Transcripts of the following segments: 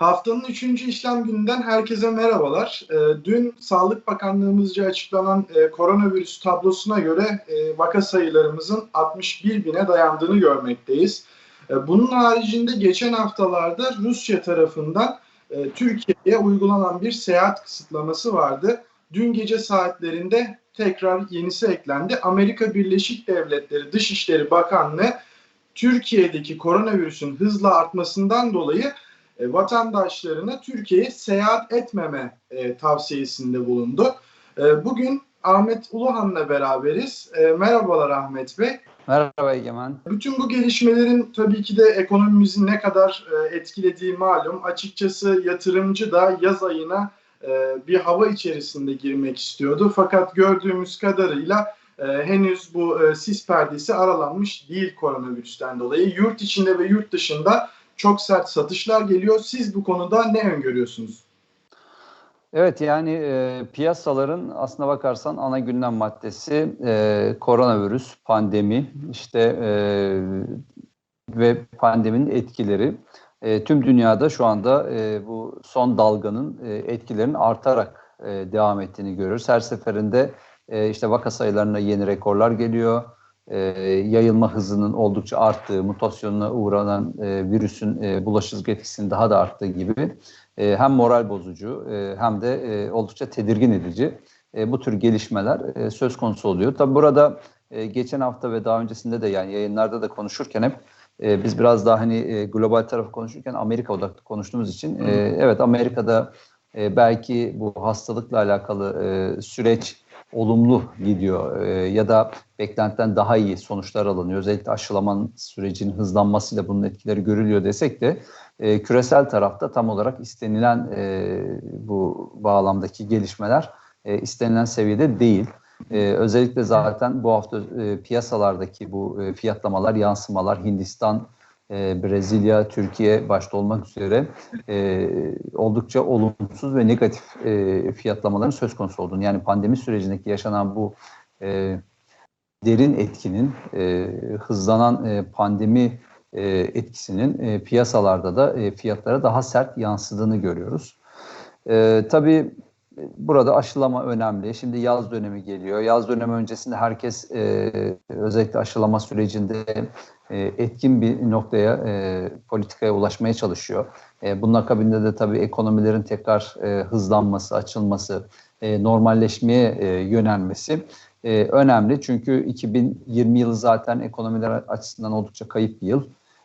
Haftanın üçüncü işlem gününden herkese merhabalar. E, dün Sağlık Bakanlığımızca açıklanan e, koronavirüs tablosuna göre e, vaka sayılarımızın 61 bine dayandığını görmekteyiz. E, bunun haricinde geçen haftalarda Rusya tarafından Türkiye'ye uygulanan bir seyahat kısıtlaması vardı. Dün gece saatlerinde tekrar yenisi eklendi. Amerika Birleşik Devletleri Dışişleri Bakanlığı Türkiye'deki koronavirüsün hızla artmasından dolayı e, vatandaşlarına Türkiye'ye seyahat etmeme e, tavsiyesinde bulundu. E, bugün Ahmet Uluhan'la beraberiz. E, merhabalar Ahmet Bey. Merhaba Egemen. Bütün bu gelişmelerin tabii ki de ekonomimizi ne kadar e, etkilediği malum. Açıkçası yatırımcı da yaz ayına e, bir hava içerisinde girmek istiyordu. Fakat gördüğümüz kadarıyla e, henüz bu e, sis perdesi aralanmış değil koronavirüsten dolayı. Yurt içinde ve yurt dışında çok sert satışlar geliyor. Siz bu konuda ne öngörüyorsunuz? Evet yani e, piyasaların aslına bakarsan ana gündem maddesi e, koronavirüs, pandemi işte e, ve pandeminin etkileri. E, tüm dünyada şu anda e, bu son dalganın e, etkilerinin artarak e, devam ettiğini görüyoruz. Her seferinde e, işte vaka sayılarına yeni rekorlar geliyor e, yayılma hızının oldukça arttığı, mutasyonuna uğranan e, virüsün e, bulaşıcılık etkisinin daha da arttığı gibi e, hem moral bozucu e, hem de e, oldukça tedirgin edici e, bu tür gelişmeler e, söz konusu oluyor. Tabi burada e, geçen hafta ve daha öncesinde de yani yayınlarda da konuşurken hep e, biz biraz daha hani e, global tarafı konuşurken Amerika odaklı konuştuğumuz için e, evet Amerika'da e, belki bu hastalıkla alakalı e, süreç olumlu gidiyor e, ya da beklentiden daha iyi sonuçlar alınıyor. Özellikle aşılaman sürecinin hızlanmasıyla bunun etkileri görülüyor desek de e, küresel tarafta tam olarak istenilen e, bu bağlamdaki gelişmeler e, istenilen seviyede değil. E, özellikle zaten bu hafta e, piyasalardaki bu e, fiyatlamalar, yansımalar Hindistan, e, Brezilya, Türkiye başta olmak üzere e, oldukça olumsuz ve negatif e, fiyatlamaların söz konusu olduğunu yani pandemi sürecindeki yaşanan bu e, derin etkinin e, hızlanan e, pandemi e, etkisinin e, piyasalarda da e, fiyatlara daha sert yansıdığını görüyoruz. E, tabii burada aşılama önemli. Şimdi yaz dönemi geliyor. Yaz dönemi öncesinde herkes e, özellikle aşılama sürecinde e, etkin bir noktaya, e, politikaya ulaşmaya çalışıyor. E, bunun akabinde de tabii ekonomilerin tekrar e, hızlanması, açılması, e, normalleşmeye e, yönelmesi e, önemli. Çünkü 2020 yılı zaten ekonomiler açısından oldukça kayıp bir yıl.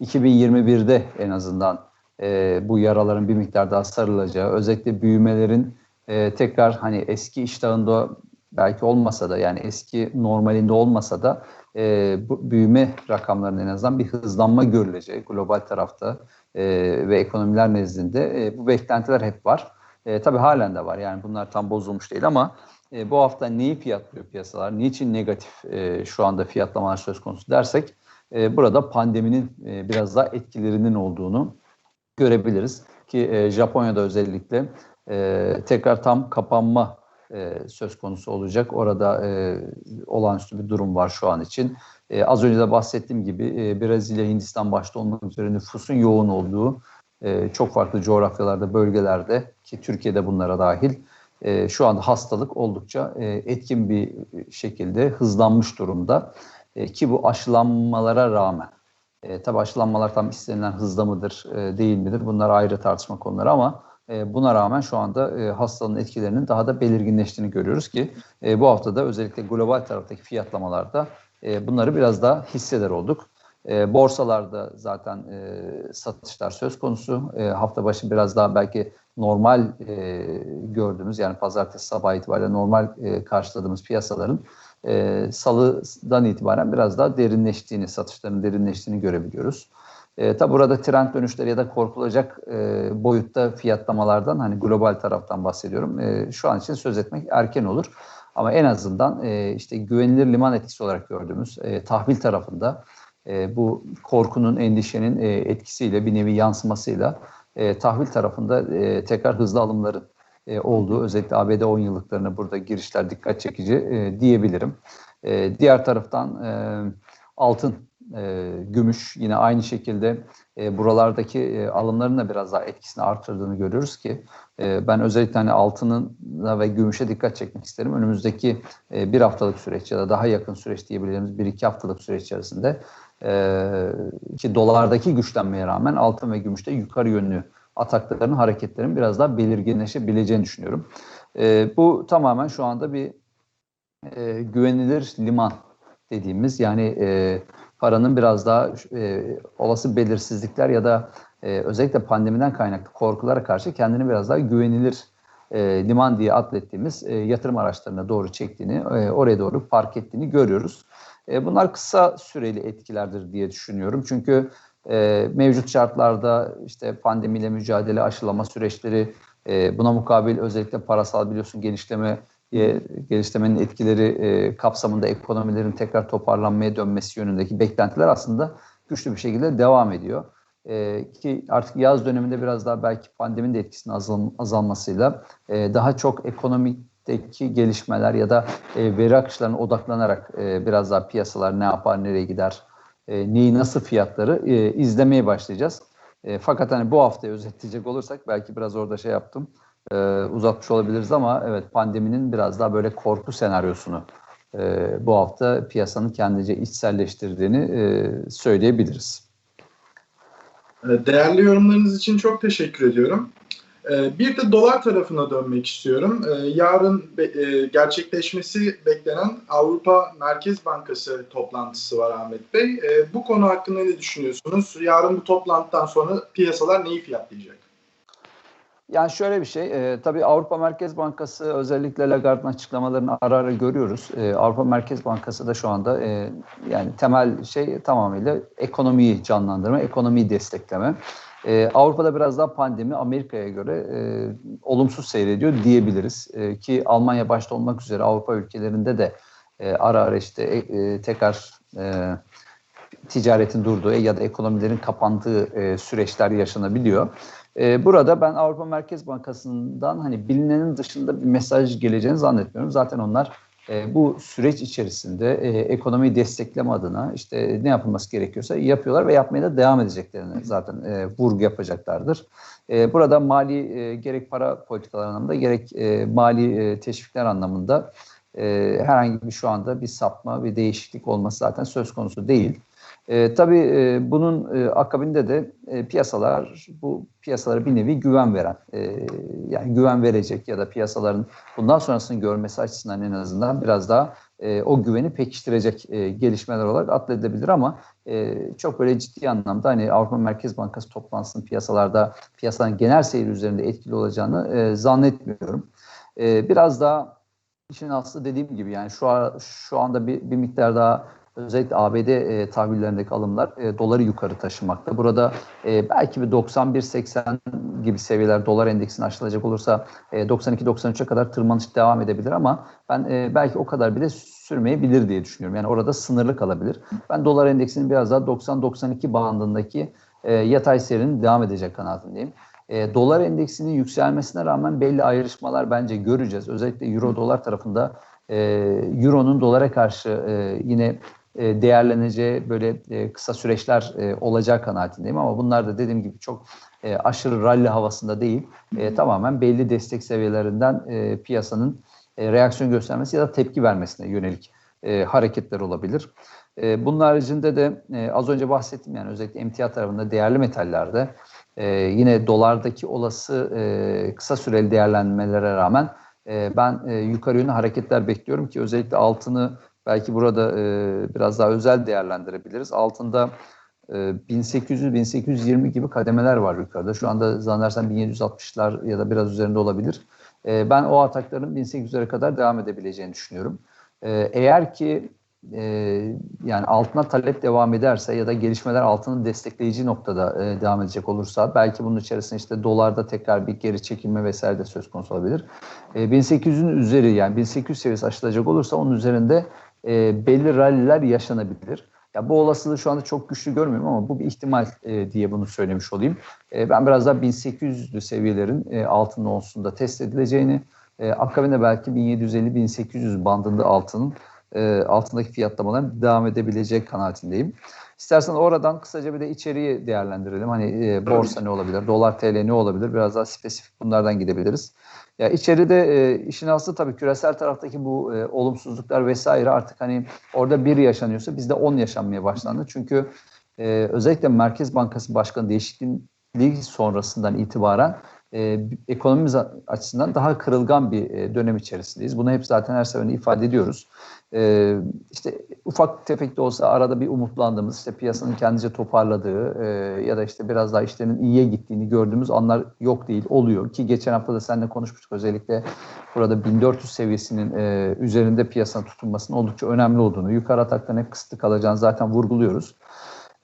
2021'de en azından e, bu yaraların bir miktar daha sarılacağı, özellikle büyümelerin e, tekrar hani eski iştahında belki olmasa da yani eski normalinde olmasa da e, bu büyüme rakamlarının en azından bir hızlanma görüleceği global tarafta e, ve ekonomiler nezdinde e, bu beklentiler hep var. E, tabii halen de var yani bunlar tam bozulmuş değil ama e, bu hafta neyi fiyatlıyor piyasalar, niçin negatif e, şu anda fiyatlamalar söz konusu dersek e, burada pandeminin e, biraz daha etkilerinin olduğunu görebiliriz. Ki e, Japonya'da özellikle e, tekrar tam kapanma e, söz konusu olacak. Orada e, olağanüstü bir durum var şu an için. E, az önce de bahsettiğim gibi e, Brezilya, Hindistan başta olmak üzere nüfusun yoğun olduğu e, çok farklı coğrafyalarda, bölgelerde ki Türkiye'de bunlara dahil e, şu anda hastalık oldukça e, etkin bir şekilde hızlanmış durumda. E, ki bu aşılanmalara rağmen e, tabi aşılanmalar tam istenilen hızda mıdır e, değil midir bunlar ayrı tartışma konuları ama e, buna rağmen şu anda e, hastalığın etkilerinin daha da belirginleştiğini görüyoruz ki e, bu haftada özellikle global taraftaki fiyatlamalarda e, bunları biraz daha hisseder olduk. Borsalarda zaten satışlar söz konusu. Hafta başı biraz daha belki normal gördüğümüz yani pazartesi sabah itibariyle normal karşıladığımız piyasaların salıdan itibaren biraz daha derinleştiğini, satışların derinleştiğini görebiliyoruz. E, tabi burada trend dönüşleri ya da korkulacak e, boyutta fiyatlamalardan hani global taraftan bahsediyorum. E, şu an için söz etmek erken olur. Ama en azından e, işte güvenilir liman etkisi olarak gördüğümüz e, tahvil tarafında e, bu korkunun, endişenin e, etkisiyle bir nevi yansımasıyla e, tahvil tarafında e, tekrar hızlı alımların e, olduğu özellikle ABD 10 yıllıklarına burada girişler dikkat çekici e, diyebilirim. E, diğer taraftan e, altın e, gümüş yine aynı şekilde e, buralardaki e, alımların da biraz daha etkisini artırdığını görüyoruz ki e, ben özellikle hani altınına ve gümüşe dikkat çekmek isterim. Önümüzdeki e, bir haftalık süreç ya da daha yakın süreç diyebileceğimiz bir iki haftalık süreç içerisinde e, ki dolardaki güçlenmeye rağmen altın ve gümüşte yukarı yönlü atakların, hareketlerin biraz daha belirginleşebileceğini düşünüyorum. E, bu tamamen şu anda bir e, güvenilir liman dediğimiz yani e, paranın biraz daha e, olası belirsizlikler ya da e, özellikle pandemiden kaynaklı korkulara karşı kendini biraz daha güvenilir e, liman diye atlettiğimiz e, yatırım araçlarına doğru çektiğini, e, oraya doğru park ettiğini görüyoruz. E, bunlar kısa süreli etkilerdir diye düşünüyorum. Çünkü e, mevcut şartlarda işte pandemiyle mücadele, aşılama süreçleri, e, buna mukabil özellikle parasal biliyorsun genişleme e, geliştirmenin etkileri e, kapsamında ekonomilerin tekrar toparlanmaya dönmesi yönündeki beklentiler aslında güçlü bir şekilde devam ediyor. E, ki artık yaz döneminde biraz daha belki pandeminin de etkisinin azal, azalmasıyla e, daha çok ekonomikteki gelişmeler ya da veri akışlarına odaklanarak biraz daha piyasalar ne yapar, nereye gider, neyi nasıl fiyatları izlemeye başlayacağız. Fakat hani bu haftayı özetleyecek olursak belki biraz orada şey yaptım e, uzatmış olabiliriz ama evet pandeminin biraz daha böyle korku senaryosunu e, bu hafta piyasanın kendince içselleştirdiğini e, söyleyebiliriz. E, değerli yorumlarınız için çok teşekkür ediyorum. E, bir de dolar tarafına dönmek istiyorum. E, yarın gerçekleşmesi beklenen Avrupa Merkez Bankası toplantısı var Ahmet Bey. Bu konu hakkında ne düşünüyorsunuz? Yarın bu toplantıdan sonra piyasalar neyi fiyatlayacak? Yani şöyle bir şey, e, tabii Avrupa Merkez Bankası özellikle Lagarde'ın açıklamalarını ara ara görüyoruz. E, Avrupa Merkez Bankası da şu anda e, yani temel şey tamamıyla ekonomiyi canlandırma, ekonomiyi destekleme. E, Avrupa'da biraz daha pandemi Amerika'ya göre e, olumsuz seyrediyor diyebiliriz. E, ki Almanya başta olmak üzere Avrupa ülkelerinde de e, ara ara işte e, e, tekrar e, ticaretin durduğu ya da ekonomilerin kapandığı e, süreçler yaşanabiliyor. Ee, burada ben Avrupa Merkez Bankası'ndan hani bilinenin dışında bir mesaj geleceğini zannetmiyorum. Zaten onlar e, bu süreç içerisinde e, ekonomiyi destekleme adına işte ne yapılması gerekiyorsa yapıyorlar ve yapmaya da devam edeceklerini zaten e, vurgu yapacaklardır. E, burada mali e, gerek para politikalar anlamında gerek e, mali e, teşvikler anlamında e, herhangi bir şu anda bir sapma, bir değişiklik olması zaten söz konusu değil. E, tabii e, bunun e, akabinde de e, piyasalar bu piyasalara bir nevi güven veren e, yani güven verecek ya da piyasaların bundan sonrasını görmesi açısından en azından biraz daha e, o güveni pekiştirecek e, gelişmeler olarak atledebilir ama e, çok böyle ciddi anlamda hani Avrupa Merkez Bankası toplantısının piyasalarda piyasanın genel seyri üzerinde etkili olacağını e, zannetmiyorum. E, biraz daha işin aslı dediğim gibi yani şu şu anda bir, bir miktar daha özellikle ABD e, tahvillerindeki alımlar e, doları yukarı taşımakta. Burada e, belki bir 91-80 gibi seviyeler dolar endeksini aşılacak olursa e, 92-93'e kadar tırmanış devam edebilir ama ben e, belki o kadar bile sürmeyebilir diye düşünüyorum. Yani orada sınırlı kalabilir. Ben dolar endeksinin biraz daha 90-92 bandındaki e, yatay serinin devam edecek kanaatindeyim. E, dolar endeksinin yükselmesine rağmen belli ayrışmalar bence göreceğiz. Özellikle euro dolar tarafında e, euronun dolara karşı e, yine e, değerleneceği böyle e, kısa süreçler e, olacağı kanaatindeyim ama bunlar da dediğim gibi çok aşırı rally havasında değil. Tamamen belli destek seviyelerinden piyasanın reaksiyon göstermesi ya da tepki vermesine yönelik hareketler olabilir. Bunun haricinde de az önce bahsettim yani özellikle emtia tarafında değerli metallerde yine dolardaki olası kısa süreli değerlenmelere rağmen ben yukarı yönlü hareketler bekliyorum ki özellikle altını belki burada e, biraz daha özel değerlendirebiliriz. Altında e, 1800-1820 gibi kademeler var yukarıda. Şu anda zannedersem 1760'lar ya da biraz üzerinde olabilir. E, ben o atakların 1800'lere kadar devam edebileceğini düşünüyorum. E, eğer ki e, yani altına talep devam ederse ya da gelişmeler altının destekleyici noktada e, devam edecek olursa belki bunun içerisinde işte dolarda tekrar bir geri çekilme vesaire de söz konusu olabilir. E, 1800'ün üzeri yani 1800 seviyesi aşılacak olursa onun üzerinde e, belli ralliler yaşanabilir. Ya bu olasılığı şu anda çok güçlü görmüyorum ama bu bir ihtimal e, diye bunu söylemiş olayım. E, ben biraz daha 1800'lü seviyelerin e, altında onsunda test edileceğini, e, akabinde belki 1750-1800 bandında altının e, altındaki fiyatlamaların devam edebilecek kanaatindeyim. İstersen oradan kısaca bir de içeriği değerlendirelim. Hani e, borsa ne olabilir, dolar TL ne olabilir? Biraz daha spesifik bunlardan gidebiliriz. Ya içeride e, işin aslı tabii küresel taraftaki bu e, olumsuzluklar vesaire artık hani orada bir yaşanıyorsa bizde 10 yaşanmaya başlandı. Çünkü e, özellikle Merkez Bankası Başkanı değişikliği sonrasından itibaren e, ekonomimiz açısından daha kırılgan bir e, dönem içerisindeyiz. Bunu hep zaten her seferinde ifade ediyoruz. E, işte ufak tefek de olsa arada bir umutlandığımız, işte piyasanın kendince toparladığı e, ya da işte biraz daha işlerin iyiye gittiğini gördüğümüz anlar yok değil, oluyor. Ki geçen hafta da seninle konuşmuştuk özellikle burada 1400 seviyesinin e, üzerinde piyasanın tutunmasının oldukça önemli olduğunu, yukarı atakta ne kısıtlı kalacağını zaten vurguluyoruz.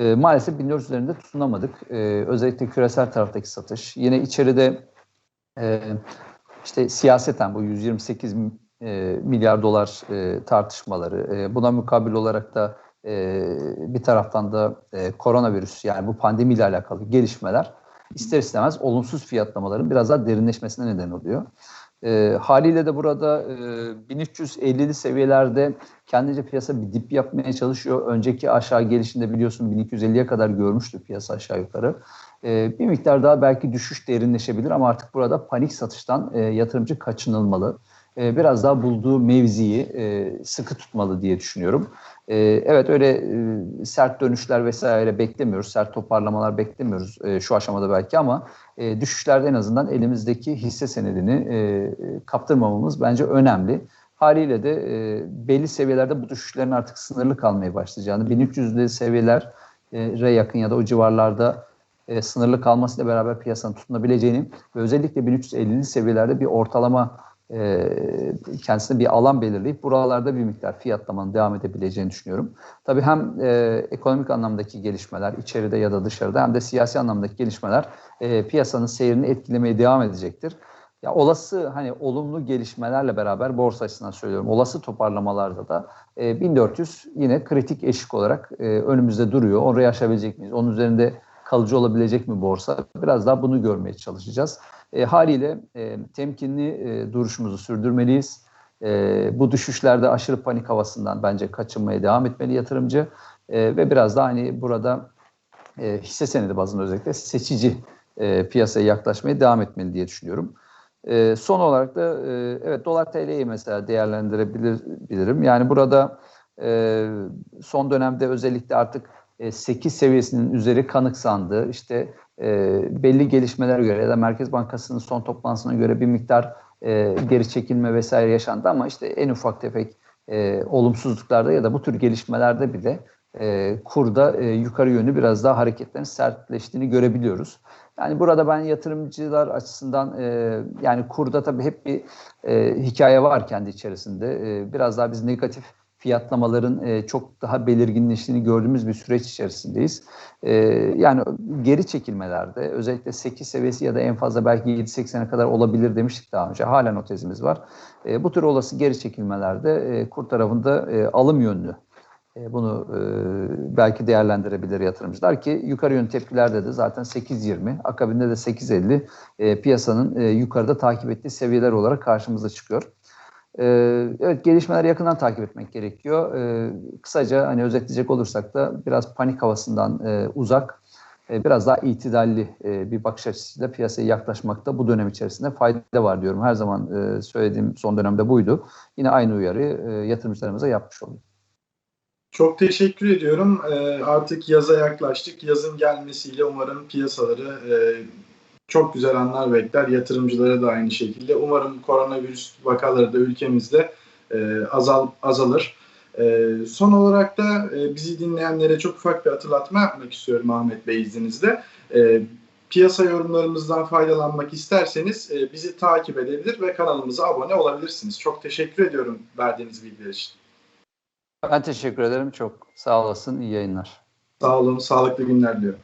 E, maalesef 1400 üzerinde tutunamadık. E, özellikle küresel taraftaki satış. Yine içeride e, işte siyaseten bu 128 e, milyar dolar e, tartışmaları, e, buna mukabil olarak da e, bir taraftan da e, koronavirüs yani bu pandemiyle alakalı gelişmeler ister istemez olumsuz fiyatlamaların biraz daha derinleşmesine neden oluyor. E, haliyle de burada e, 1350'li seviyelerde kendince piyasa bir dip yapmaya çalışıyor. Önceki aşağı gelişinde biliyorsun 1250'ye kadar görmüştü piyasa aşağı yukarı. E, bir miktar daha belki düşüş derinleşebilir ama artık burada panik satıştan e, yatırımcı kaçınılmalı. E, biraz daha bulduğu mevziyi e, sıkı tutmalı diye düşünüyorum. E, evet öyle e, sert dönüşler vesaire beklemiyoruz, sert toparlamalar beklemiyoruz e, şu aşamada belki ama e, düşüşlerde en azından elimizdeki hisse senedini kaptırmamamız bence önemli. Haliyle de e, belli seviyelerde bu düşüşlerin artık sınırlı kalmaya başlayacağını, 1300'lü seviyelere yakın ya da o civarlarda sınırlı kalmasıyla beraber piyasanın tutunabileceğini ve özellikle 1350'li seviyelerde bir ortalama e, kendisine bir alan belirleyip buralarda bir miktar fiyatlamanın devam edebileceğini düşünüyorum. Tabii hem e, ekonomik anlamdaki gelişmeler içeride ya da dışarıda hem de siyasi anlamdaki gelişmeler e, piyasanın seyrini etkilemeye devam edecektir. Ya olası hani olumlu gelişmelerle beraber borsa açısından söylüyorum. Olası toparlamalarda da e, 1400 yine kritik eşik olarak e, önümüzde duruyor. Orayı aşabilecek miyiz? Onun üzerinde kalıcı olabilecek mi borsa? Biraz daha bunu görmeye çalışacağız. E, haliyle e, temkinli e, duruşumuzu sürdürmeliyiz. E, bu düşüşlerde aşırı panik havasından bence kaçınmaya devam etmeli yatırımcı. E, ve biraz daha hani burada e, hisse senedi bazında özellikle seçici e, piyasaya yaklaşmaya devam etmeli diye düşünüyorum. E, son olarak da e, evet dolar TL'yi mesela değerlendirebilirim. Yani burada e, son dönemde özellikle artık 8 seviyesinin üzeri kanıksandı. İşte e, belli gelişmelere göre ya da Merkez Bankası'nın son toplantısına göre bir miktar e, geri çekilme vesaire yaşandı ama işte en ufak tefek e, olumsuzluklarda ya da bu tür gelişmelerde bile e, kurda e, yukarı yönlü biraz daha hareketlerin sertleştiğini görebiliyoruz. Yani burada ben yatırımcılar açısından e, yani kurda tabii hep bir e, hikaye var kendi içerisinde. E, biraz daha biz negatif fiyatlamaların e, çok daha belirginleştiğini gördüğümüz bir süreç içerisindeyiz. E, yani geri çekilmelerde özellikle 8 seviyesi ya da en fazla belki 7-80'e kadar olabilir demiştik daha önce. Halen o tezimiz var. E, bu tür olası geri çekilmelerde e, kur tarafında alım yönlü bunu belki değerlendirebilir yatırımcılar ki yukarı yönlü tepkilerde de zaten 8.20 akabinde de 8.50 e, piyasanın yukarıda takip ettiği seviyeler olarak karşımıza çıkıyor. E, evet gelişmeleri yakından takip etmek gerekiyor. E, kısaca hani özetleyecek olursak da biraz panik havasından e, uzak e, biraz daha itidalli e, bir bakış açısıyla piyasaya yaklaşmakta bu dönem içerisinde fayda var diyorum. Her zaman e, söylediğim son dönemde buydu. Yine aynı uyarıyı e, yatırımcılarımıza yapmış olduk. Çok teşekkür ediyorum. E, artık yaza yaklaştık. Yazın gelmesiyle umarım piyasaları e, çok güzel anlar bekler. Yatırımcılara da aynı şekilde. Umarım koronavirüs vakaları da ülkemizde e, azal azalır. E, son olarak da e, bizi dinleyenlere çok ufak bir hatırlatma yapmak istiyorum Ahmet Bey izninizle. E, piyasa yorumlarımızdan faydalanmak isterseniz e, bizi takip edebilir ve kanalımıza abone olabilirsiniz. Çok teşekkür ediyorum verdiğiniz bilgiler için. Ben teşekkür ederim. Çok sağ olasın. İyi yayınlar. Sağ olun. Sağlıklı günler diliyorum.